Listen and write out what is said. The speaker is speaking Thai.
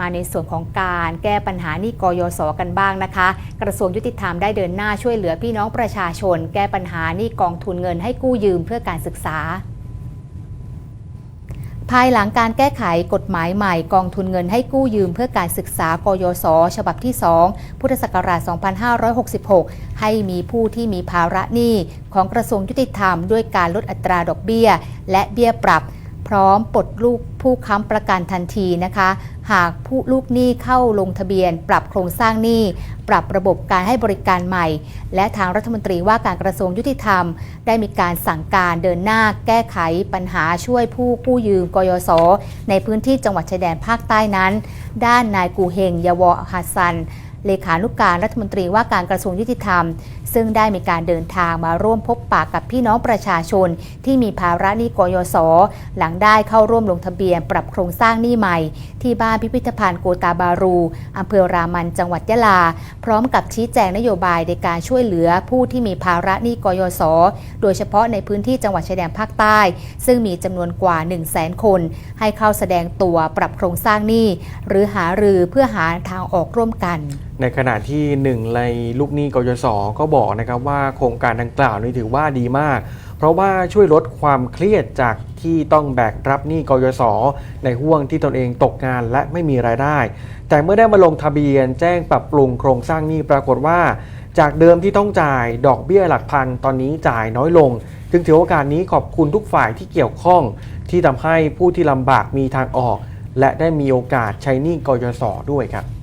มาในส่วนของการแก้ปัญหานี้กยศกันบ้างนะคะ กระทรวงยุติธรรมได้เดินหน้าช่วยเหลือพี่น้องประชาชน แก้ปัญหานี้กองทุนเงินให้กู้ยืมเพื่อการศึกษาภายหลังการแก้ไขกฎหมายใหม่กองทุนเงินให้กู้ยืมเพื่อการศึกษากยศ ฉบับที่ 2 พุทธศักราช 2566 ให้มีผู้ที่มีภาระหนี้ของกระทรวงยุติธรรมด้วยการลดอัตราดอกเบี้ย และเบี้ยปรับ พร้อมปลดลูกผู้ค้ำประกันทันทีนะคะ หากผู้ลูกหนี้เข้าลงทะเบียน ปรับโครงสร้างหนี้ ปรับระบบการให้บริการใหม่ และทางรัฐมนตรีว่าการกระทรวงยุติธรรม ได้มีการสั่งการเดินหน้าแก้ไขปัญหาช่วยผู้กู้ยืมกยศในพื้นที่จังหวัดชายแดนภาคใต้นั้น ด้านนายกูเฮงยาวอฮัสซัน เลขานุกการรัฐมนตรีว่าการกระทรวงยุติธรรม ซึ่งได้มีการเดินทางมาร่วมพบปะกับพี่น้องประชาชน ที่มีภาระหนี้กยศหลังได้เข้าร่วมลงทะเบียนปรับโครงสร้างหนี้ใหม่ ที่บ้านพิพิธภัณฑ์โกตาบารูอำเภอรามันจังหวัดยะลา พร้อมกับชี้แจงนโยบายในการช่วยเหลือผู้ที่มีภาระหนี้กยศโดยเฉพาะในพื้นที่จังหวัดชายแดนภาคใต้ ซึ่งมีจำนวนกว่า 1 0 0 0 0แสนคน ให้เข้าแสดงตัวปรับโครงสร้างหนี้ หรือหารือเพื่อหาทางออกร่วมกันในขณะที่หนึ่งในลูกหนี้กยศก็บอกนะครับว่าโครงการดังกล่าวนี้ถือว่าดีมาก เพราะว่าช่วยลดความเครียดจากที่ต้องแบกรับหนี้กยศในห่วงที่ตนเองตกงานและไม่มีรายได้ แต่เมื่อได้มาลงทะเบียนแจ้งปรับปรุงโครงสร้างหนี้ปรากฏว่า จากเดิมที่ต้องจ่ายดอกเบี้ยหลักพันตอนนี้จ่ายน้อยลง จึงถือโอกาสนี้ขอบคุณทุกฝ่ายที่เกี่ยวข้อง ที่ทำให้ผู้ที่ลำบากมีทางออก และได้มีโอกาสใช้หนี้กยศด้วยครับ